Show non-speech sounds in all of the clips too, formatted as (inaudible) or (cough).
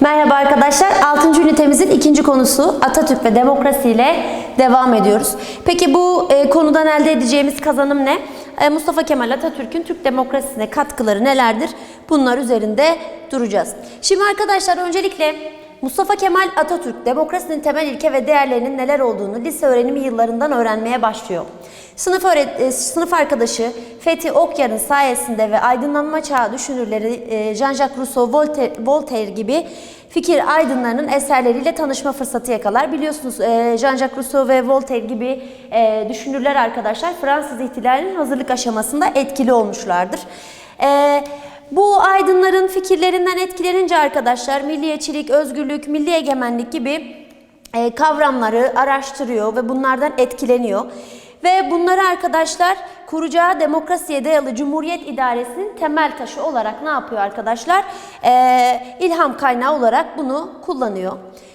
Merhaba arkadaşlar. 6. ünitemizin ikinci konusu Atatürk ve demokrasi ile devam ediyoruz. Peki bu e, konudan elde edeceğimiz kazanım ne? E, Mustafa Kemal Atatürk'ün Türk demokrasisine katkıları nelerdir? Bunlar üzerinde duracağız. Şimdi arkadaşlar öncelikle Mustafa Kemal Atatürk demokrasinin temel ilke ve değerlerinin neler olduğunu lise öğrenimi yıllarından öğrenmeye başlıyor. Sınıf, öğret- e, sınıf arkadaşı Fethi Okyar'ın sayesinde ve aydınlanma çağı düşünürleri e, Jean-Jacques Rousseau, Voltaire, Voltaire gibi fikir aydınlarının eserleriyle tanışma fırsatı yakalar. Biliyorsunuz e, Jean-Jacques Rousseau ve Voltaire gibi düşünürler arkadaşlar Fransız ihtilalinin hazırlık aşamasında etkili olmuşlardır. E, bu aydınların fikirlerinden etkilenince arkadaşlar milliyetçilik, özgürlük, milli egemenlik gibi e, kavramları araştırıyor ve bunlardan etkileniyor. Ve bunları arkadaşlar kuracağı demokrasiye dayalı Cumhuriyet idaresinin temel taşı olarak ne yapıyor arkadaşlar? E, ilham kaynağı olarak bunu kullanıyor.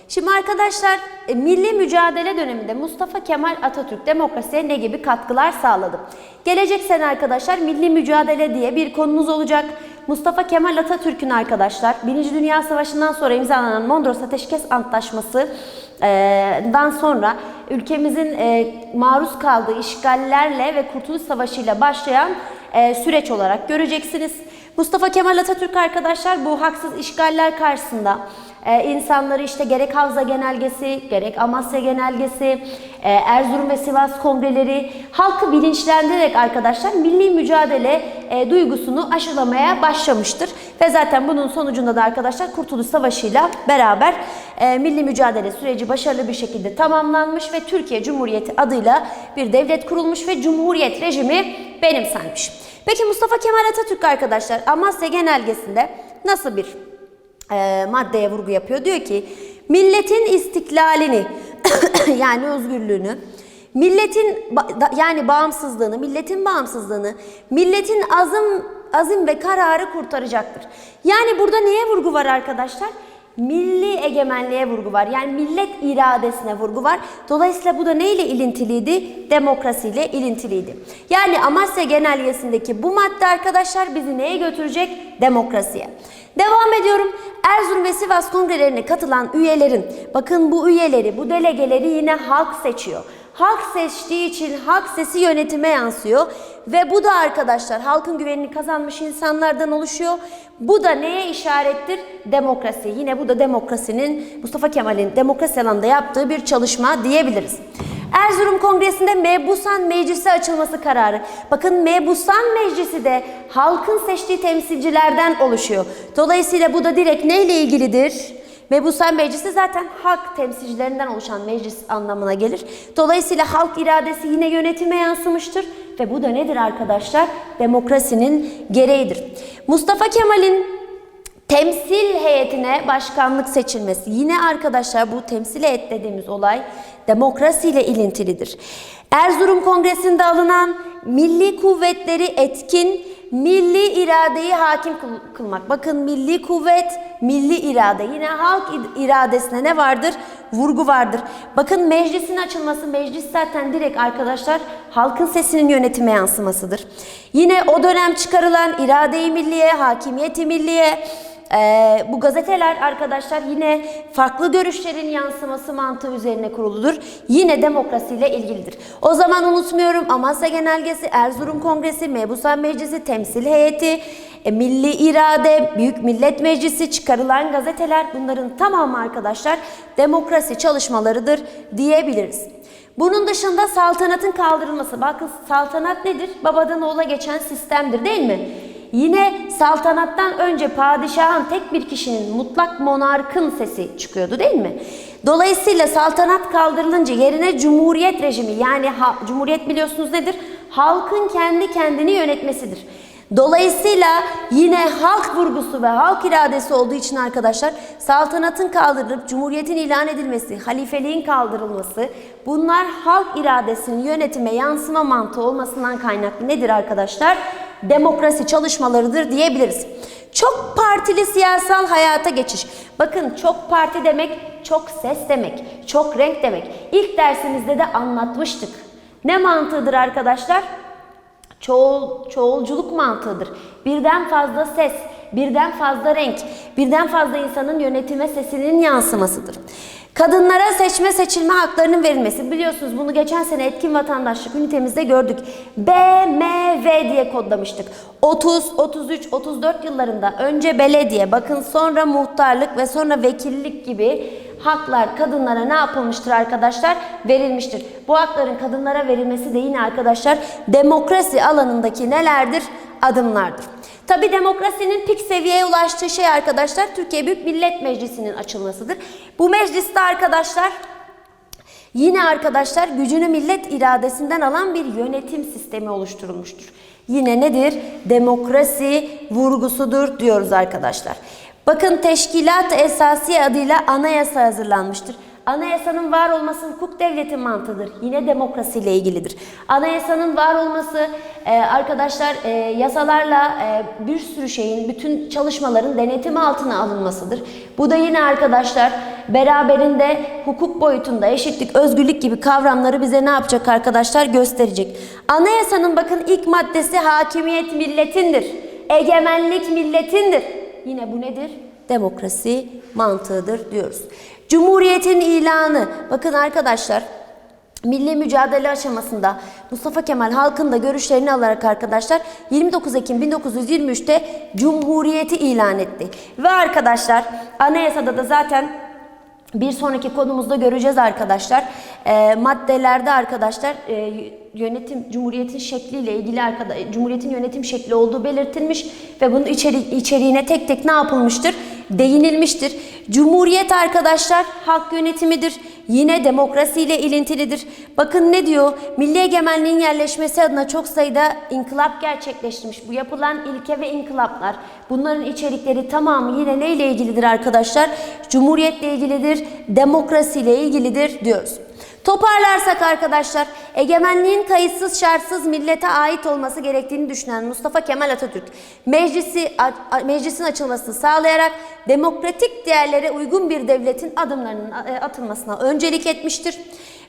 Şimdi arkadaşlar e, milli mücadele döneminde Mustafa Kemal Atatürk demokrasiye ne gibi katkılar sağladı? Gelecek sene arkadaşlar milli mücadele diye bir konumuz olacak. Mustafa Kemal Atatürk'ün arkadaşlar Birinci Dünya Savaşı'ndan sonra imzalanan Mondros Ateşkes Antlaşması e, dan sonra ülkemizin e, maruz kaldığı işgallerle ve Kurtuluş Savaşı ile başlayan e, süreç olarak göreceksiniz. Mustafa Kemal Atatürk arkadaşlar bu haksız işgaller karşısında e, insanları işte gerek Havza Genelgesi, gerek Amasya Genelgesi, e, Erzurum ve Sivas kongreleri halkı bilinçlendirerek arkadaşlar milli mücadele e, duygusunu aşılamaya başlamıştır. Ve zaten bunun sonucunda da arkadaşlar Kurtuluş Savaşı'yla beraber e, milli mücadele süreci başarılı bir şekilde tamamlanmış ve Türkiye Cumhuriyeti adıyla bir devlet kurulmuş ve Cumhuriyet rejimi benimsenmiş. Peki Mustafa Kemal Atatürk arkadaşlar Amasya Genelgesi'nde nasıl bir e, maddeye vurgu yapıyor. Diyor ki milletin istiklalini (coughs) yani özgürlüğünü, milletin yani bağımsızlığını, milletin bağımsızlığını, milletin azım azim ve kararı kurtaracaktır. Yani burada neye vurgu var arkadaşlar? Milli egemenliğe vurgu var. Yani millet iradesine vurgu var. Dolayısıyla bu da neyle ilintiliydi? Demokrasiyle ilintiliydi. Yani Amasya Genelgesi'ndeki bu madde arkadaşlar bizi neye götürecek? Demokrasiye. Devam ediyorum. Erzurum ve Sivas kongrelerine katılan üyelerin, bakın bu üyeleri, bu delegeleri yine halk seçiyor. Halk seçtiği için halk sesi yönetime yansıyor ve bu da arkadaşlar halkın güvenini kazanmış insanlardan oluşuyor. Bu da neye işarettir? Demokrasi. Yine bu da demokrasinin Mustafa Kemal'in demokrasi alanında yaptığı bir çalışma diyebiliriz. Erzurum Kongresi'nde Mebusan Meclisi açılması kararı. Bakın Mebusan Meclisi de halkın seçtiği temsilcilerden oluşuyor. Dolayısıyla bu da direkt neyle ilgilidir? Mebusan Meclisi zaten halk temsilcilerinden oluşan meclis anlamına gelir. Dolayısıyla halk iradesi yine yönetime yansımıştır. Ve bu da nedir arkadaşlar? Demokrasinin gereğidir. Mustafa Kemal'in temsil heyetine başkanlık seçilmesi. Yine arkadaşlar bu temsil heyet dediğimiz olay demokrasiyle ilintilidir. Erzurum Kongresi'nde alınan milli kuvvetleri etkin, milli iradeyi hakim kıl- kılmak. Bakın milli kuvvet, milli irade. Yine halk iradesine ne vardır? Vurgu vardır. Bakın meclisin açılması, meclis zaten direkt arkadaşlar halkın sesinin yönetime yansımasıdır. Yine o dönem çıkarılan irade-i milliye, hakimiyeti milliye, ee, bu gazeteler arkadaşlar yine farklı görüşlerin yansıması mantığı üzerine kuruludur. Yine demokrasiyle ilgilidir. O zaman unutmuyorum Amasya Genelgesi, Erzurum Kongresi, Mebusan Meclisi, Temsil Heyeti, e, Milli İrade, Büyük Millet Meclisi, çıkarılan gazeteler bunların tamamı arkadaşlar demokrasi çalışmalarıdır diyebiliriz. Bunun dışında saltanatın kaldırılması. Bakın saltanat nedir? Babadan oğula geçen sistemdir değil mi? Yine saltanattan önce padişahın tek bir kişinin mutlak monarkın sesi çıkıyordu değil mi? Dolayısıyla saltanat kaldırılınca yerine cumhuriyet rejimi yani ha- cumhuriyet biliyorsunuz nedir? Halkın kendi kendini yönetmesidir. Dolayısıyla yine halk vurgusu ve halk iradesi olduğu için arkadaşlar saltanatın kaldırılıp cumhuriyetin ilan edilmesi, halifeliğin kaldırılması bunlar halk iradesinin yönetime yansıma mantığı olmasından kaynaklı nedir arkadaşlar? Demokrasi çalışmalarıdır diyebiliriz. Çok partili siyasal hayata geçiş. Bakın çok parti demek çok ses demek, çok renk demek. İlk dersimizde de anlatmıştık. Ne mantığıdır arkadaşlar? Çoğul, çoğulculuk mantığıdır. Birden fazla ses, birden fazla renk, birden fazla insanın yönetime sesinin yansımasıdır. Kadınlara seçme seçilme haklarının verilmesi. Biliyorsunuz bunu geçen sene etkin vatandaşlık ünitemizde gördük. B, M, V diye kodlamıştık. 30, 33, 34 yıllarında önce belediye, bakın sonra muhtarlık ve sonra vekillik gibi haklar kadınlara ne yapılmıştır arkadaşlar? Verilmiştir. Bu hakların kadınlara verilmesi de yine arkadaşlar demokrasi alanındaki nelerdir? Adımlardır. Tabi demokrasinin pik seviyeye ulaştığı şey arkadaşlar Türkiye Büyük Millet Meclisi'nin açılmasıdır. Bu mecliste arkadaşlar Yine arkadaşlar gücünü millet iradesinden alan bir yönetim sistemi oluşturulmuştur. Yine nedir? Demokrasi vurgusudur diyoruz arkadaşlar. Bakın Teşkilat-ı Esasiye adıyla anayasa hazırlanmıştır. Anayasanın var olması hukuk devleti mantığıdır. Yine demokrasiyle ilgilidir. Anayasanın var olması e, arkadaşlar e, yasalarla e, bir sürü şeyin, bütün çalışmaların denetimi altına alınmasıdır. Bu da yine arkadaşlar beraberinde hukuk boyutunda eşitlik, özgürlük gibi kavramları bize ne yapacak arkadaşlar gösterecek. Anayasanın bakın ilk maddesi hakimiyet milletindir. Egemenlik milletindir. Yine bu nedir? Demokrasi mantığıdır diyoruz. Cumhuriyetin ilanı. Bakın arkadaşlar Milli mücadele aşamasında Mustafa Kemal halkın da görüşlerini alarak arkadaşlar 29 Ekim 1923'te Cumhuriyeti ilan etti. Ve arkadaşlar anayasada da zaten bir sonraki konumuzda göreceğiz arkadaşlar. E, maddelerde arkadaşlar e, yönetim cumhuriyetin şekliyle ilgili arkadaş cumhuriyetin yönetim şekli olduğu belirtilmiş ve bunun içeri, içeriğine tek tek ne yapılmıştır? Değinilmiştir. Cumhuriyet arkadaşlar hak yönetimidir. Yine demokrasiyle ilintilidir. Bakın ne diyor? Milli egemenliğin yerleşmesi adına çok sayıda inkılap gerçekleştirmiş. Bu yapılan ilke ve inkılaplar bunların içerikleri tamamı yine neyle ilgilidir arkadaşlar? Cumhuriyetle ilgilidir, demokrasiyle ilgilidir diyoruz. Toparlarsak arkadaşlar, egemenliğin kayıtsız şartsız millete ait olması gerektiğini düşünen Mustafa Kemal Atatürk, meclisi meclisin açılmasını sağlayarak demokratik değerlere uygun bir devletin adımlarının e, atılmasına öncelik etmiştir.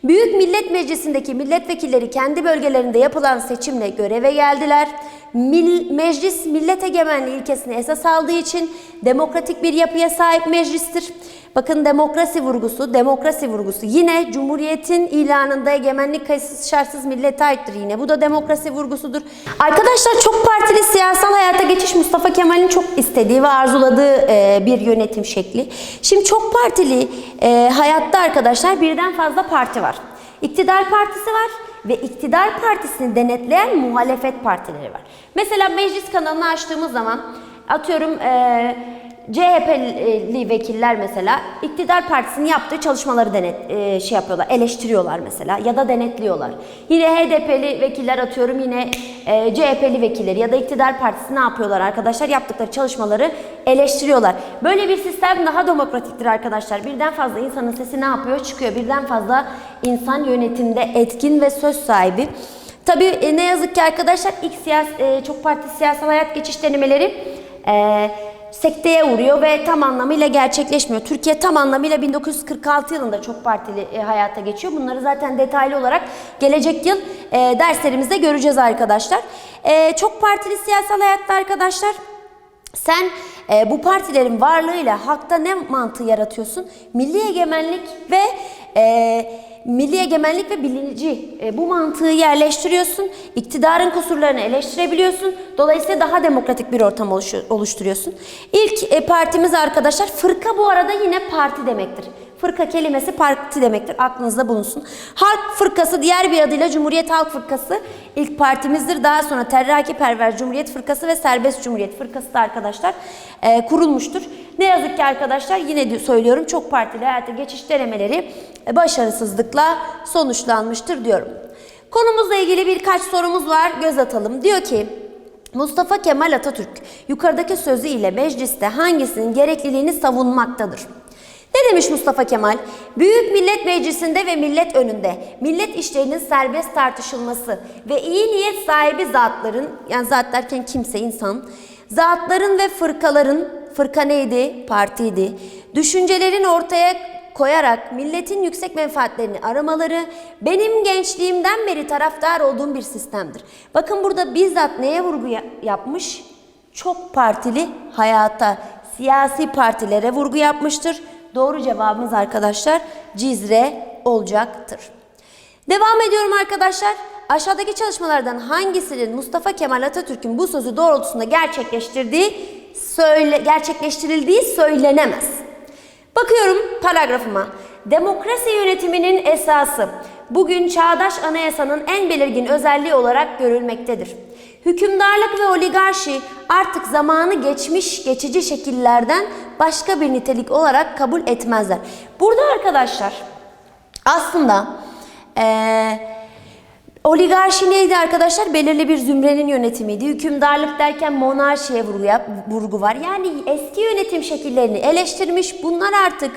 Büyük Millet Meclisi'ndeki milletvekilleri kendi bölgelerinde yapılan seçimle göreve geldiler. Mil, meclis millet egemenliği ilkesini esas aldığı için demokratik bir yapıya sahip meclistir. Bakın demokrasi vurgusu, demokrasi vurgusu. Yine Cumhuriyet'in ilanında egemenlik kayıtsız şartsız millete aittir yine. Bu da demokrasi vurgusudur. Arkadaşlar çok partili siyasal hayata geçiş Mustafa Kemal'in çok istediği ve arzuladığı e, bir yönetim şekli. Şimdi çok partili e, hayatta arkadaşlar birden fazla parti var. İktidar partisi var ve iktidar partisini denetleyen muhalefet partileri var. Mesela meclis kanalını açtığımız zaman atıyorum e, CHP'li vekiller mesela iktidar partisinin yaptığı çalışmaları denet e, şey yapıyorlar, eleştiriyorlar mesela ya da denetliyorlar. Yine HDP'li vekiller atıyorum yine e, CHP'li vekilleri ya da iktidar partisi ne yapıyorlar arkadaşlar? Yaptıkları çalışmaları eleştiriyorlar. Böyle bir sistem daha demokratiktir arkadaşlar. Birden fazla insanın sesi ne yapıyor? Çıkıyor. Birden fazla insan yönetimde etkin ve söz sahibi. Tabii e, ne yazık ki arkadaşlar ilk siyas e, çok parti siyasal hayat geçiş denemeleri e, sekteye uğruyor ve tam anlamıyla gerçekleşmiyor. Türkiye tam anlamıyla 1946 yılında çok partili e, hayata geçiyor. Bunları zaten detaylı olarak gelecek yıl e, derslerimizde göreceğiz arkadaşlar. E, çok partili siyasal hayatta arkadaşlar sen e, bu partilerin varlığıyla halkta ne mantığı yaratıyorsun? Milli egemenlik ve e, milli egemenlik ve bilinci e, bu mantığı yerleştiriyorsun. İktidarın kusurlarını eleştirebiliyorsun. Dolayısıyla daha demokratik bir ortam oluşturuyorsun. İlk e, partimiz arkadaşlar fırka bu arada yine parti demektir. Fırka kelimesi parti demektir. Aklınızda bulunsun. Halk Fırkası diğer bir adıyla Cumhuriyet Halk Fırkası ilk partimizdir. Daha sonra Terraki Perver Cumhuriyet Fırkası ve Serbest Cumhuriyet Fırkası da arkadaşlar e, kurulmuştur. Ne yazık ki arkadaşlar yine söylüyorum çok partili hayata geçiş denemeleri e, başarısızlıkla sonuçlanmıştır diyorum. Konumuzla ilgili birkaç sorumuz var. Göz atalım. Diyor ki Mustafa Kemal Atatürk yukarıdaki sözü ile mecliste hangisinin gerekliliğini savunmaktadır? Ne demiş Mustafa Kemal? Büyük Millet Meclisi'nde ve millet önünde millet işlerinin serbest tartışılması ve iyi niyet sahibi zatların, yani zat derken kimse insan, zatların ve fırkaların, fırka neydi? Partiydi. Düşüncelerin ortaya koyarak milletin yüksek menfaatlerini aramaları benim gençliğimden beri taraftar olduğum bir sistemdir. Bakın burada bizzat neye vurgu ya- yapmış? Çok partili hayata, siyasi partilere vurgu yapmıştır. Doğru cevabımız arkadaşlar Cizre olacaktır. Devam ediyorum arkadaşlar. Aşağıdaki çalışmalardan hangisinin Mustafa Kemal Atatürk'ün bu sözü doğrultusunda gerçekleştirdiği söyle gerçekleştirildiği söylenemez. Bakıyorum paragrafıma. Demokrasi yönetiminin esası bugün çağdaş anayasanın en belirgin özelliği olarak görülmektedir. Hükümdarlık ve oligarşi artık zamanı geçmiş geçici şekillerden başka bir nitelik olarak kabul etmezler. Burada arkadaşlar aslında eee Oligarşi neydi arkadaşlar? Belirli bir zümrenin yönetimiydi. Hükümdarlık derken monarşiye vurgu, yap- vurgu var. Yani eski yönetim şekillerini eleştirmiş. Bunlar artık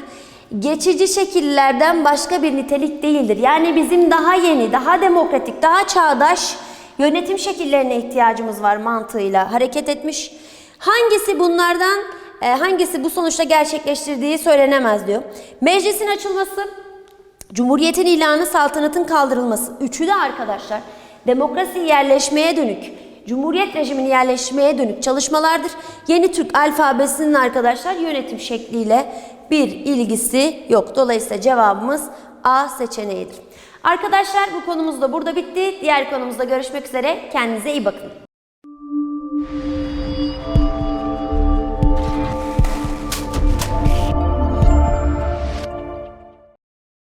geçici şekillerden başka bir nitelik değildir. Yani bizim daha yeni, daha demokratik, daha çağdaş yönetim şekillerine ihtiyacımız var mantığıyla hareket etmiş. Hangisi bunlardan, e, hangisi bu sonuçta gerçekleştirdiği söylenemez diyor. Meclisin açılması, Cumhuriyetin ilanı, saltanatın kaldırılması. Üçü de arkadaşlar demokrasi yerleşmeye dönük, Cumhuriyet rejimini yerleşmeye dönük çalışmalardır. Yeni Türk alfabesinin arkadaşlar yönetim şekliyle bir ilgisi yok. Dolayısıyla cevabımız A seçeneğidir. Arkadaşlar bu konumuz da burada bitti. Diğer konumuzda görüşmek üzere. Kendinize iyi bakın.